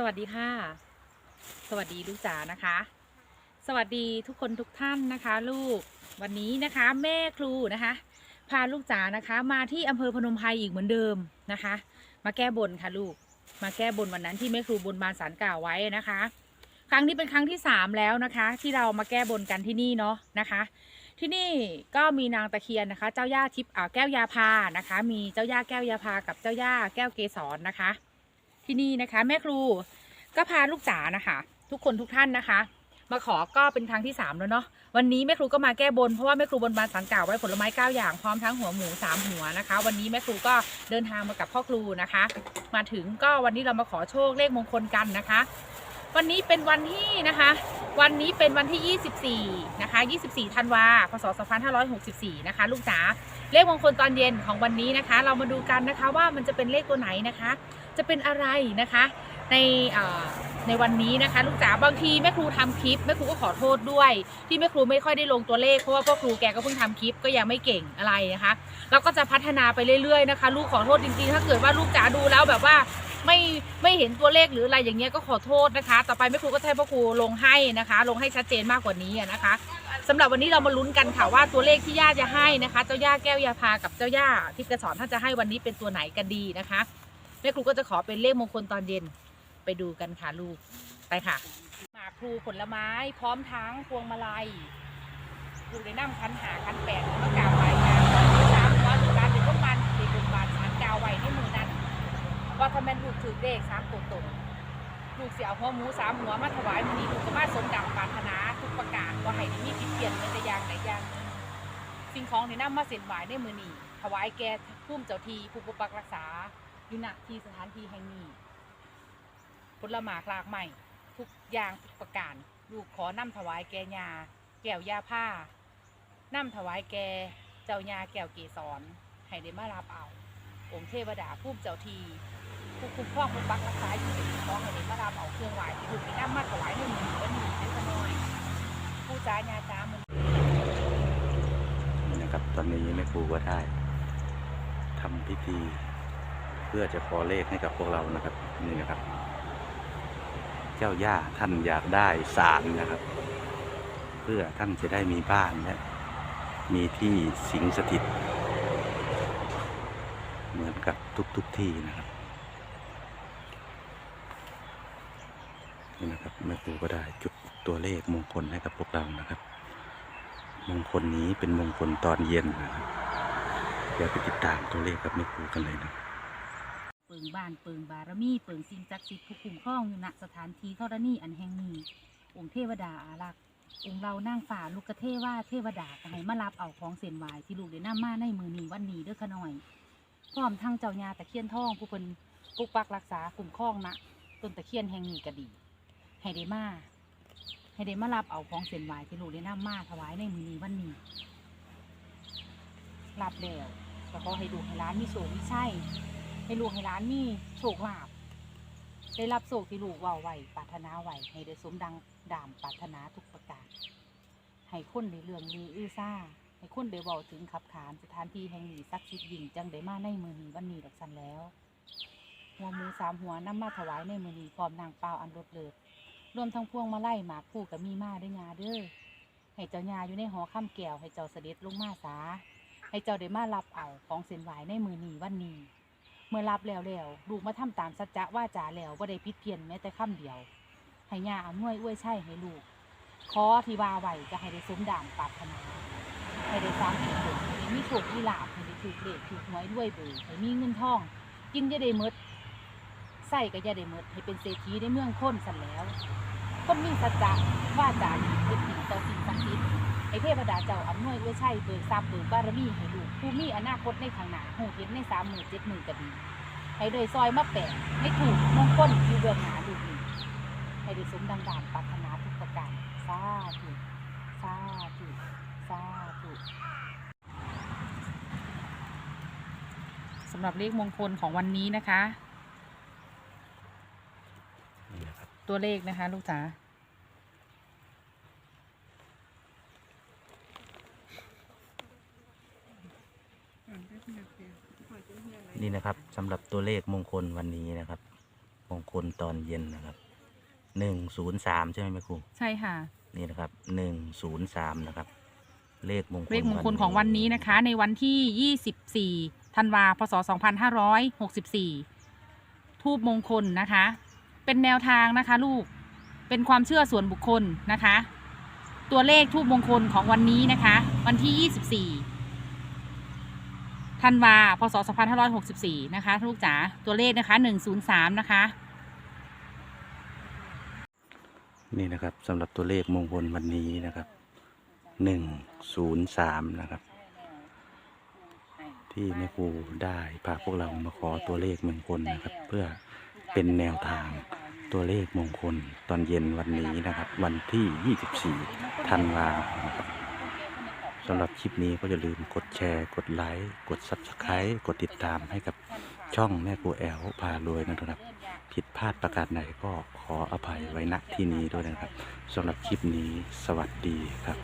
สวัสดีค่ะ สวัสดีลูกจ๋านะคะ สวัสดีทุกคนทุกท่านนะคะ ลูกวันนี้นะคะ แม่ครูนะคะ พาลูกจ๋านะคะ มาที่อำเภอพนมไพรอีกเหมือนเดิมนะคะ มาแก้บนค่ะลูกมาแก้บนวันนั้นที่แม่ครูบนบานสารกล่าวไว้นะคะ ครั้งนี้เป็นครั้งที่สามแล้วนะคะ ที่เรามาแก้บนกันที่นี่เนาะนะคะ ที่นี่ก็มีนางตะเคียนนะคะ เจ้าย่าทิพย์อ่าแก้วยาพานะคะ มีเจ้าย่าแก้วยาพากับเจ้าย่าแก้วเกสรนะคะ ที่นี่นะคะ แม่ครูก็พาลูกจ๋านะคะ ทุกคนทุกท่านนะคะ มาขอก็เป็นครั้งที่สามแล้วเนาะวันนี้แม่ครูก็มาแก้บนเพราะว่าแม่ครูบนบานสารกล่าวไว้ผลไม้เก้าอย่างพร้อมทั้งหัวหมูสามหัวนะคะ วันนี้แม่ครูก็เดินทางมากับพ่อครูนะคะ มาถึงก็วันนี้เรามาขอโชคเลขมงคลกันนะคะ วันนี้เป็นวันที่นะคะ วันนี้เป็นวันที่ 24 นะคะ 24 ธันวาคมพศ 2564 นะคะ ลูกจ๋า เลขมงคลตอนเย็นของวันนี้นะคะ เรามาดูกันนะคะว่ามันจะเป็นเลขตัวไหนนะคะ จะเป็นอะไรนะคะ ใน ในวันนี้นะคะ ลูกจ๋าบางทีแม่ครูทำคลิปแม่ครูก็ขอโทษด้วย ที่แม่ครูไม่ค่อยได้ลงตัวเลขเพราะว่าพ่อครูแกก็เพิ่งทำคลิปก็ยังไม่เก่งอะไรนะคะเราก็จะพัฒนาไปเรื่อยๆนะคะ ลูกขอโทษจริงๆ ถ้าเกิดว่าลูกจ๋าดูแล้วแบบว่าไม่ไม่เห็นตัวเลขหรืออะไรอย่างเงี้ยก็ขอโทษนะคะ ต่อไปแม่ครูก็จะให้พ่อครูลงให้นะคะ ลงให้ชัดเจนมากกว่านี้นะคะสำหรับวันนี้เรามาลุ้นกันค่ะว่าตัวเลขที่ย่าจะให้นะคะ เจ้าย่าแก้วยาพากับเจ้าย่าที่กระสอนท่านจะให้วันนี้เป็นตัวไหนกันดีนะคะแม่ครูก็จะขอเป็นเลขมงคลตอนเย็น ไปดูกันค่ะลูกไปค่ะหมากพลูผลไม้พร้อมทั้งพวงมาลัยลูกได้ำคันหาคันแปดมากาบไหว้กันสามวันหรือการเป็นพวกมันตีบุญบานสารกาวไว้ในมือนั้นว่าถ้าแม่นลูกถือเลขสามตัวตรงลูกเสียหัวหมูสามหัวมาถวายมันนี้ลูกก็มาสมดังปรารถนาทุกประการว่าให้ได้มีผิดเปลี่ยนเงินแต่ยางใดอย่างสิ่งของที่นำมาเส้นไหวในมือนี้ถวายแก่ผู้เจ้าทีผู้ปกปักรักษาอยู่ณที่สถานที่แห่งนี้ ผลหมากลากใหม่ทุกอย่างทุกประการ ลูกขอนำถวายแกยาแก้วยาผ้านำถวายแกเจ้ายาแก้วเกสรให้ได้มารับเอา องค์เทวดาผู้เจ้าทีผู้คุ้มครองผู้ปักรักษาอยู่ในขอให้ได้มารับเอาเครื่องไหว้ที่ถูกไปนำมาถวายในมือวันนี้นั่นก็น้อยผู้จ้าญาจ้ามันนี่นะครับตอนนี้แม่ครูก็ได้ทำพิธี เพื่อจะขอเลขให้กับพวกเรานะครับนี่นะครับ เจ้าย่าท่านอยากได้ศาลนะครับ เพื่อท่านจะได้มีบ้านและมีที่สิงสถิต เหมือนกับทุกๆทที่นะครับนี่นะครับแม่ครูก็ได้จุดตัวเลขมงคลให้กับพวกเรานะครับ มงคลนี้เป็นมงคลตอนเย็นนะครับเดี๋ยวไปติดตามตัวเลขกับแม่ครูกันเลยนะ เปิงบ้านเปิงบารมี เปิงสิ่งศักดิ์สิทธิ์ผู้คุ้มครองอยู่ณสถานที่ธรณีอันแห่งนี้องค์เทวดาอารักษ์องค์เรานั่งฝ่าลูกกเทว่าเทวดาก็ให้มารับเอาของเส้นไหวที่ลูกได้นำมาในมือนี้วันนี้เด้อขะน้อยพร้อมทั้งเจ้าญาตะเคียนทองผู้เป็นปกปักรักษาคุ้มครองนะต้นตะเคียนแห่งนี้ก็ดี ให้ได้มาให้ได้มารับเอาของเส้นไหวที่ลูกได้นำมาถวายในมือนี้วันนี้รับแล้วก็ขอให้ดูให้ร้านมีโชคมีชัย ให้ลูกให้ร้านมีโชคลาภได้รับโชคที่ลูกเว่าไว้ปรารถนาไหวให้ได้สมดังดามปรารถนาทุกประการให้คนได้เรื่องลืออื้อซ่าให้คนได้เว้าถึงขับขานสถานที่แห่งนี้ศักดิ์สิทธิ์ยิ่งจังได้มาในมือนี้วันนี้ดักสันแล้ว หัวหมูสามหัวนำมาถวายในมือนี้พร้อมนางเปล่าอันรดเลิศรวมทั้งพวงมาไล่หมากคู่กับมีมาด้วยงาเด้อให้เจ้ายาอยู่ในหอข้ามแก้วให้เจ้าเสด็จลงมาสาให้เจ้าได้มารับเอาของเส้นไหวในมือนี้วันนี้ เมื่อรับแล้วแล้วลูกมาทำตามสัจจะว่าจาแล้วว่าได้ผิดเพี้ยนแม้แต่คำเดียว ให้ย่าอำนวยอวยใช่ให้ลูก ขอที่ว่าไหวก็ให้ได้สมดามปรารถนาให้ได้สางผลบุญให้ได้มีโชคมีลาภให้ได้ถูกเลขถูกหวยด้วยเบอร์ให้มีเงินทอง กินจะได้หมดใส่ก็จะได้หมดให้เป็นเศรษฐีในเมืองพ้นสันแล้ว คนมีสัจจะว่าจาดีเป็นสิ่งต่อสิ่งศักดิ์สิทธิ์ ให้เทพดาเจ้าอำนวยอวยชัยเบิกทรัพย์เบิกบารมีให้ลูกผู้มีอนาคตในข้างหน้าหูเห็นในสามหมื่นเจ็ดหมื่นก็ดีให้โดยซอยมาแปะให้ถูกมงคลอยู่เบื้องหน้าลูกนี้ให้ได้สมดังดานปรารถนาทุกประการสาธุสาธุสาธุสำหรับเลขมงคลของวันนี้นะคะนี่นะครับตัวเลขนะคะ ลูกจ๋า นี่นะครับสำหรับตัวเลขมงคลวันนี้นะครับ มงคลตอนเย็นนะครับหนึ่งศูนย์สามใช่ไหมแม่ครูใช่ค่ะ นี่นะครับหนึ่งศูนย์สามนะครับ เลขมงคลเลขมงคลของวันนี้นะคะ ในวันที่24ธันวาพศ2564ทูบมงคลนะคะ เป็นแนวทางนะคะ ลูกเป็นความเชื่อส่วนบุคคลนะคะ ตัวเลขทูบมงคลของวันนี้นะคะ วันที่24 ธันวาพศ2564 นะคะลูกจ๋าตัวเลขนะคะ 103 นะคะ นี่นะครับสำหรับตัวเลขมงคลวันนี้นะครับหนึ่งศูนย์สามนะครับ ที่แม่ครูได้พาพวกเรามาขอตัวเลขมงคลนะครับ เพื่อเป็นแนวทางตัวเลขมงคลตอนเย็นวันนี้นะครับ วันที่ 24 ธันวาคมนะครับ สำหรับคลิปนี้ก็อย่าลืมกดแชร์ กดไลค์ กด Subscribe กดติดตามให้กับช่องแม่ปูแอลพารวยนะครับ ผิดพลาดประการใดก็ขออภัยไว้ณที่นี้ด้วยนะครับสำหรับคลิปนี้สวัสดีครับ